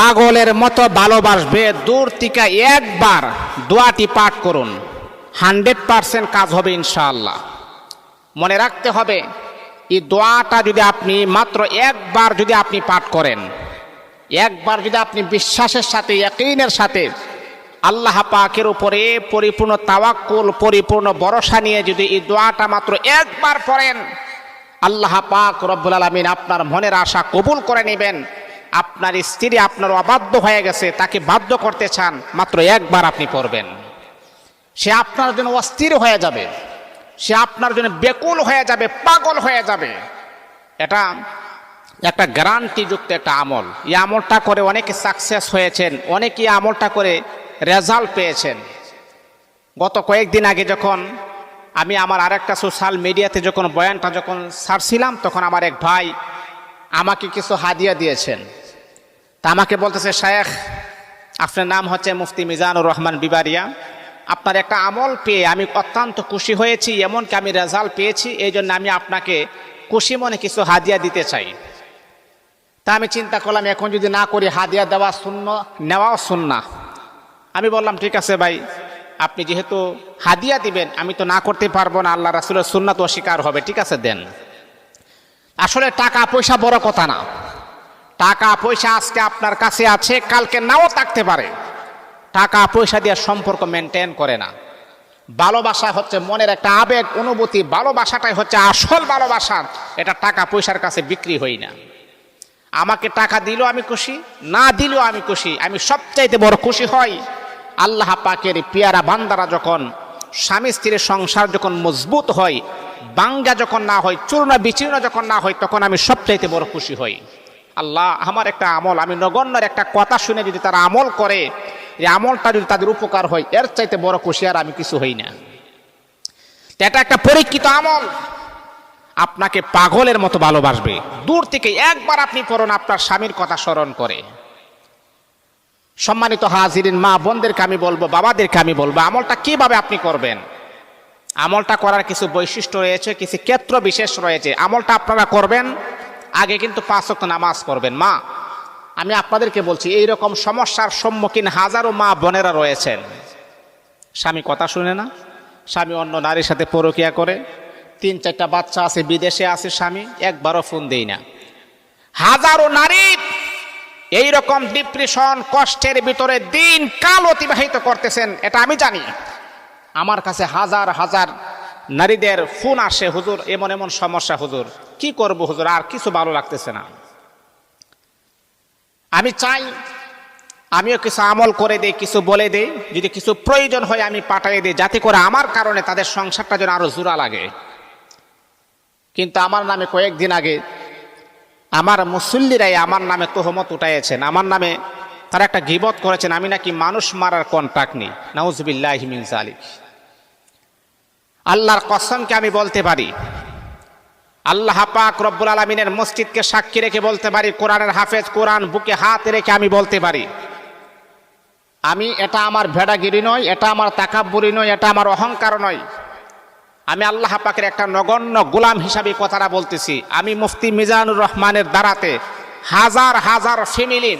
পাগলের মতো ভালোবাসবে, দূর থেকে একবার দোয়াটি পাঠ করুন। হান্ড্রেড পারসেন্ট কাজ হবে ইনশাআল্লাহ। মনে রাখতে হবে, এই দোয়াটা যদি আপনি মাত্র একবার যদি আপনি পাঠ করেন, একবার যদি আপনি বিশ্বাসের সাথে একইনের সাথে আল্লাহ পাকের উপরে পরিপূর্ণ তাওয়াক্কুল, পরিপূর্ণ ভরসা নিয়ে যদি এই দোয়াটা মাত্র একবার পড়েন, আল্লাহ পাক রব্বুল আলমিন আপনার মনের আশা কবুল করে নেবেন। আপনার স্ত্রী আপনার অবাধ্য হয়ে গেছে, তাকে বাধ্য করতে চান, মাত্র একবার আপনি পড়বেন। সে আপনার জন্য অস্থির হয়ে যাবে। সে আপনার জন্য বেকুল হয়ে যাবে, পাগল হয়ে যাবে। এটা একটা গ্যারান্টিযুক্ত একটা আমল। এই আমলটা করে অনেকে সাকসেস হয়েছেন, অনেকে আমলটা করে রেজাল্ট পেয়েছেন। গত কয়েকদিন আগে যখন আমি আমার আরেকটা সোশ্যাল মিডিয়াতে যখন বয়ানটা যখন ছাড়ছিলাম তখন আমার এক ভাই আমাকে কিছু হাদিয়া দিয়েছেন। তা আমাকে বলতেছে শেখ আপনার নাম হচ্ছে মুফতি মিজানুর রহমান বিবারিয়া। আপনার একটা আমল পেয়ে আমি অত্যন্ত খুশি হয়েছি, এমনকি আমি রেজাল্ট পেয়েছি, এই জন্য আমি আপনাকে খুশি মনে কিছু হাদিয়া দিতে চাই। তা আমি চিন্তা করলাম, এখন যদি না করি, হাদিয়া দেওয়া শূন্য নেওয়াও শূন্য আমি বললাম, ঠিক আছে ভাই, আপনি যেহেতু হাদিয়া দিবেন, আমি তো না করতে পারব না, আল্লাহ রাসুলের সুন্নাত অস্বীকার হবে। ঠিক আছে, দেন। আসলে টাকা পয়সা বড় কথা না। টাকা পয়সা আজকে আপনার কাছে আছে, কালকে নাও থাকতে পারে। টাকা পয়সা দিয়ে সম্পর্ক মেনটেন করে না। ভালোবাসা হচ্ছে মনের একটা আবেগ, অনুভূতি, ভালোবাসাটাই হচ্ছে আসল ভালোবাসা। এটা টাকা পয়সার কাছে বিক্রি হই না। আমাকে টাকা দিলেও আমি খুশি, না দিলেও আমি খুশি, আমি সবচাইতে বড় খুশি হই আল্লাহ পাকের পেয়ারা বান্দারা যখন, স্বামী স্ত্রীর সংসার যখন মজবুত হয় বাঙ্গা যখন না হয় চূর্ণ বিচূর্ণ যখন না হয় তখন আমি সবচাইতে বড় খুশি হই। আল্লাহ আমার একটা আমল, আমি নগণ্যের একটা কথা শুনে যদি তারা আমল করে, এই আমলটা যদি তাদের উপকার হয়, এর চাইতে বড় খুশি আর আমি কিছু হই না। এটা একটা পরীক্ষিত আমল। আপনাকে পাগলের মতো ভালোবাসবে। দূর থেকে একবার আপনি পড়ুন, আপনার স্বামীর কথা স্মরণ করে। সম্মানিত হাজিরিন, মা বোনদেরকে আমি বলব, বাবাদেরকে আমি বলব, আমলটা কীভাবে আপনি করবেন? আমলটা করার কিছু বৈশিষ্ট্য রয়েছে, কিছু ক্ষেত্র বিশেষ রয়েছে। আমলটা আপনারা করবেন আগে কিন্তু পাঁচ ওয়াক্ত নামাজ পড়বেন। মা, আমি আপনাদেরকে বলছি এই রকম সমস্যার সম্মুখীন হাজারো মা বোনেরা রয়েছেন। স্বামী কথা শুনে না, স্বামী অন্য নারীর সাথে পরকিয়া করে, তিন চারটা বাচ্চা আছে, বিদেশে আছে স্বামী, একবারও ফোন দেই না। হাজারো নারী এই রকম ডিপ্রেশন কষ্টের ভিতরে দিন কাল অতিবাহিত করতেছেন, এটা আমি জানি। আমার কাছে হাজার হাজার নারীদের ফোন আসে, হুজুর, এমন এমন সমস্যা, হুজুর। কি করব, হুজুর? আর কিছু ভালো লাগতেছে না। আমি চাই, আমিও কিছু আমল করে দেই, কিছু বলে দেই। যদি কিছু প্রয়োজন হয়, আমি পাঠিয়ে দিই, যাতে করে আমার কারণে তাদের সংসারটা যেন আরও জোড়া লাগে। কিন্তু আমার নামে কয়েকদিন আগে আমার মুসল্লিরাই আমার নামে তোহমত উঠাইয়েছেন। আমার নামে তারা একটা গিবত করেছেন, আমি নাকি মানুষ মারার কন্ট্যাক্ট নিই। নাউজবিল্লাহ হিমিন জালিক আল্লাহর কসমকে আমি বলতে পারি। আল্লাহ পাক রব্বুল আলমিনের মসজিদকে সাক্ষী রেখে বলতে পারি, কোরআনের হাফেজ কোরআন বুকে হাত রেখে আমি বলতে পারি। আমি এটা আমার ভেড়াগিরি নয়, এটা আমার তাকাব্বুরি নয়, এটা আমার অহংকার নয়। আমি আল্লাহ পাকের একটা নগণ্য গোলাম হিসাবে কথাটা বলতেছি। আমি মুফতি মিজানুর রহমানের দ্বারাতে হাজার হাজার ফ্যামিলি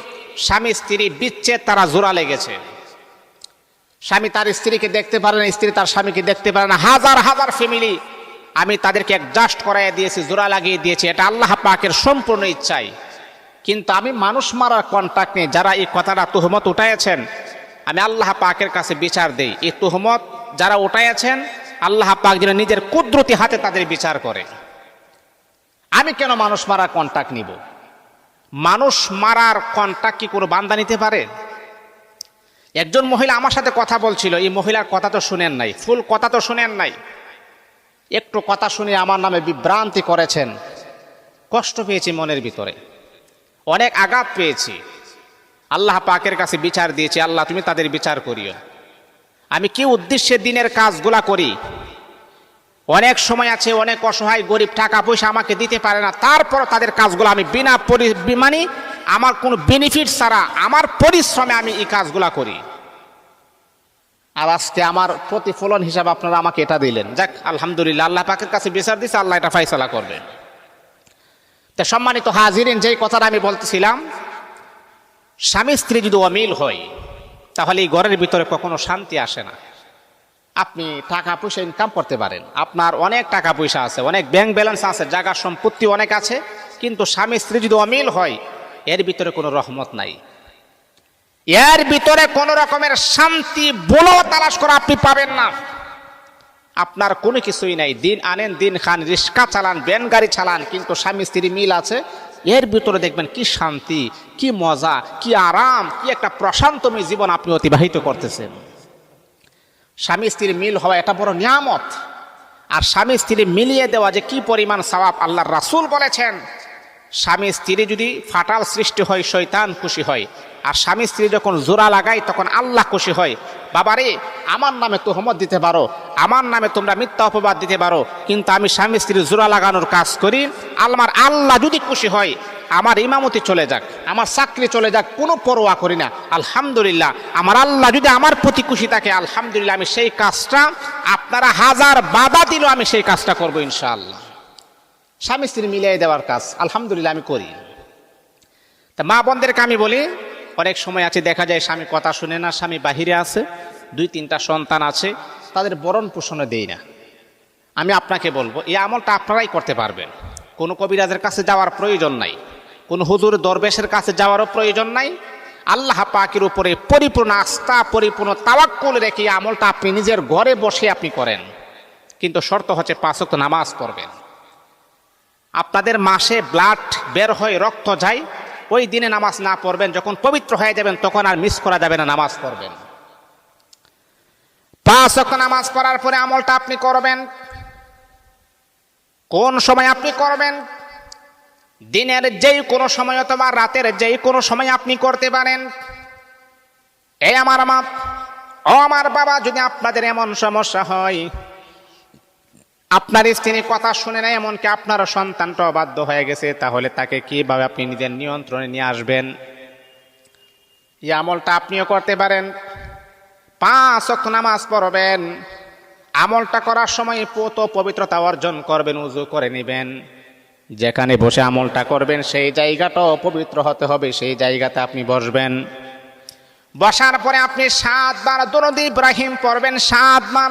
স্বামী স্ত্রী বিচ্ছেদ তারা জোড়া লেগেছে। স্বামী তার স্ত্রীকে দেখতে পারে না, স্ত্রী তার স্বামীকে দেখতে পারে না। হাজার হাজার ফ্যামিলি আমি তাদেরকে অ্যাডজাস্ট করাই দিয়েছি, জোড়া লাগিয়ে দিয়েছি। এটা আল্লাহ পাকের সম্পূর্ণ ইচ্ছাই। কিন্তু আমি মানুষ মারার কন্ট্যাক্ট নেই, যারা এই কথাটা তুহমত উঠাইয়াছেন, আমি আল্লাহ পাকের কাছে বিচার দেই। এই তুহমত যারা উঠাইয়াছেন, আল্লাহ পাক যেন নিজের কুদরতি হাতে তাদের বিচার করে। আমি কেন মানুষ মারার কন্ট্যাক্ট নিব? মানুষ মারার কন্ট্যাক্ট কি কোনো বান্দা নিতে পারে? একজন মহিলা আমার সাথে কথা বলছিল, এই মহিলার কথা তো শুনেন নাই, ফুল কথা তো শুনেন নাই। একটু কথা শুনে আমার নামে বিভ্রান্তি করেছেন। কষ্ট পেয়েছি মনের ভিতরে। অনেক আঘাত পেয়েছি। আল্লাহ পাকের কাছে বিচার দিয়েছি, আল্লাহ তুমি তাদের বিচার করিও। আমি কি উদ্দেশ্যে দিনের কাজগুলা করি? অনেক সময় আছে, অনেক অসহায়, গরিব, টাকা পয়সা আমাকে দিতে পারে না তারপর তাদের কাজগুলো আমি বিনা পরি মানে আমার কোনো বেনিফিট ছাড়া আমার পরিশ্রমে আমি এই কাজগুলা করি। আর আজকে আমার প্রতিফলন হিসাবে আপনারা আমাকে এটা দিলেন। যাক, আলহামদুলিল্লাহ, আল্লাহ পাকের কাছে বিচার দিচ্ছে আল্লাহ এটা ফাইসলা করবে। তা সম্মানিত হাজিরিন, যেই কথাটা আমি বলতেছিলাম, স্বামী স্ত্রী যদি অমিল হয়, তাহলে এই ঘরের ভিতরে কখনো শান্তি আসে না। আপনি টাকা পয়সা ইনকাম করতে পারেন। আপনার অনেক টাকা পয়সা আছে, অনেক ব্যাংক ব্যালেন্স আছে জায়গার সম্পত্তি অনেক আছে, কিন্তু স্বামী স্ত্রী যদি অমিল হয় এর ভিতরে কোনো রহমত নাই। এর ভিতরে কোনো রকমের শান্তি বলেও তালাশ করা আপনি পাবেন না। আপনার কোনো কিছুই নাই। দিন আনেন, দিন খান, রিক্সা চালান ব্যান গাড়ি চালান, কিন্তু স্বামী, স্ত্রী মিল আছে। এর ভিতরে দেখবেন কি শান্তি, কি মজা, কি আরাম, কি একটা প্রশান্তময় জীবন আপনি অতিবাহিত করতেছেন। স্বামী স্ত্রীর মিল হওয়া এটা বড় নিয়ামত। আর স্বামী, স্ত্রী মিলিয়ে দেওয়া যে কি পরিমাণ সওয়াব আল্লাহর রাসুল বলেছেন স্বামী স্ত্রী যদি ফাটাল সৃষ্টি হয়, শয়তান খুশি হয়। আর স্বামী স্ত্রী যখন জোড়া লাগায়, তখন আল্লাহ খুশি হয়। বাবারে, আমার নামে তোহমত দিতে পারো। আমার নামে তোমরা মিথ্যা অপবাদ দিতে পারো। কিন্তু আমি স্বামী স্ত্রী জোড়া লাগানোর কাজ করি। আমার আল্লাহ যদি খুশি হয়, আমার ইমামতি চলে যাক, আমার চাকরি চলে যাক, কোনো পরোয়া করি না। আলহামদুলিল্লাহ, আমার আল্লাহ যদি আমার প্রতি খুশি থাকে, আলহামদুলিল্লাহ, আমি সেই কাজটা, আপনারা হাজার বাধা দিলেও আমি সেই কাজটা করব ইনশাআল্লাহ। স্বামী স্ত্রী মিলিয়ে দেওয়ার কাজ। আলহামদুলিল্লাহ, আমি করি। তা মা বোনদেরকে আমি বলি, অনেক সময় আছে, দেখা যায় স্বামী কথা শুনে না, স্বামী বাহিরে আছে, দুই তিনটা সন্তান আছে, তাদের বরণ পোষণে দেই না। আমি আপনাকে বলব, এই আমলটা আপনারাই করতে পারবেন। কোনো কবিরাজের কাছে যাওয়ার প্রয়োজন নাই, কোনো হুজুর দরবেশের কাছে যাওয়ারও প্রয়োজন নাই। আল্লাহ পাকের উপরে পরিপূর্ণ আস্থা, পরিপূর্ণ তাওয়াক্কুল রেখে আমলটা আপনি নিজের ঘরে বসে আপনি করেন। কিন্তু শর্ত হচ্ছে পাঁচক নামাজ পড়বেন। আপনাদের মাসে ব্লাড বের হয় রক্ত যায়, ওই দিনে নামাজ না পড়বেন, যখন পবিত্র হয়ে যাবেন, তখন আর মিস করা যাবে না, নামাজ পড়বেন। পাঁচ অক্ট নামাজ পড়ার পরে আমলটা আপনি করবেন। কোন সময় আপনি করবেন? দিনের যেই কোনো সময় অথবা রাতের যেই কোনো সময় আপনি করতে পারেন। এই আমার মা, ও আমার বাবা, যদি আপনাদের এমন সমস্যা হয় আপনার স্ত্রী কথা শুনে না এমনকি আপনার সন্তানটা বাধ্য হয়ে গেছে, তাহলে তাকে কীভাবে আপনি নিজের নিয়ন্ত্রণে নিয়ে আসবেন? এই আমলটা আপনিও করতে পারেন। পাঁচ অক্ট নামাজ পড়বেন। আমলটা করার সময় পোত পবিত্রতা অর্জন করবেন, উজু করে নেবেন। যেখানে বসে আমলটা করবেন, সেই জায়গাটাও পবিত্র হতে হবে, সেই জায়গাতে আপনি বসবেন। বসার পরে আপনি সাতবার দরদ ইব্রাহিম পড়বেন, সাতবার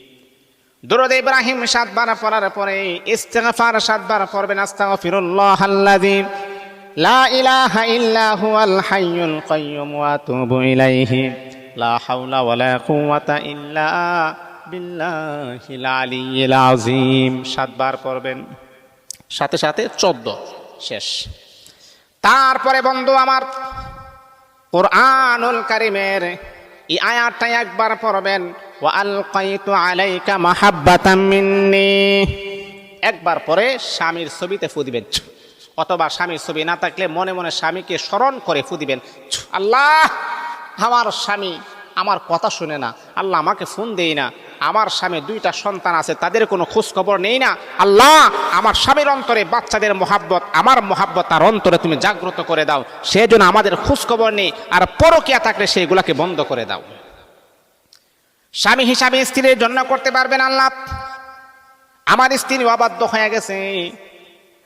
দুরুদ ইব্রাহিম সাতবার পড়ার পরে, ইস্তেগফার সাতবার পড়বেন, আস্তাগফিরুল্লাহ আল্লাযী লা ইলাহা ইল্লা হুয়াল হাইয়ুল কাইয়্যুম ওয়া আতুবু ইলাইহি। লা হাওলা ওয়ালা কুওয়াতা ইল্লা বিল্লাহিল আলিয়্যিল আযীম। সাতবার পড়বেন, সাথে সাথে চোদ্দ, শেষ। তারপরে বন্ধু আমার, কোরআনুল কারিমের এই আয়াতটা একবার পড়বেন আলাইকা একবার পরে স্বামীর ছবিতে ফু দিবেন। অথবা স্বামীর ছবি না থাকলে মনে মনে স্বামীকে স্মরণ করে ফু দিবেন। আল্লাহ, আমার স্বামী আমার কথা শুনে না। আল্লাহ আমাকে ফোন দেই না। আমার স্বামী দুইটা সন্তান আছে, তাদের কোনো খোঁজ খবর নেই না। আল্লাহ, আমার স্বামীর অন্তরে বাচ্চাদের মোহাব্বত, আমার মোহাব্বত তার অন্তরে তুমি জাগ্রত করে দাও। সেই জন্য আমাদের খোঁজ খবর নেই, আর পরকিয়া থাকলে সেইগুলাকে বন্ধ করে দাও। স্বামী হিসাবে স্ত্রীর জন্য করতে পারবেন আল্লাহ? আমার স্ত্রী অবাধ্য হয়ে গেছে।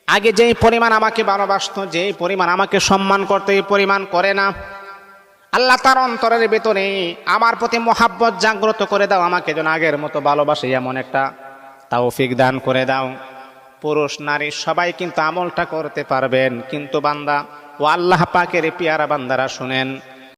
আগে যেই পরিমাণ আমাকে ভালোবাসতো, যেই পরিমাণ আমাকে সম্মান করতে, এই পরিমাণ করে না। আল্লাহ তার অন্তরের ভেতরে আমার প্রতি মোহাব্বত জাগ্রত করে দাও, আমাকে যেন আগের মতো ভালোবাসে, এমন একটা তৌফিক দান করে দাও। পুরুষ, নারী, সবাই কিন্তু আমলটা করতে পারবেন। কিন্তু বান্দা, ও আল্লাহ পাকের পিয়ারা বান্দারা শুনেন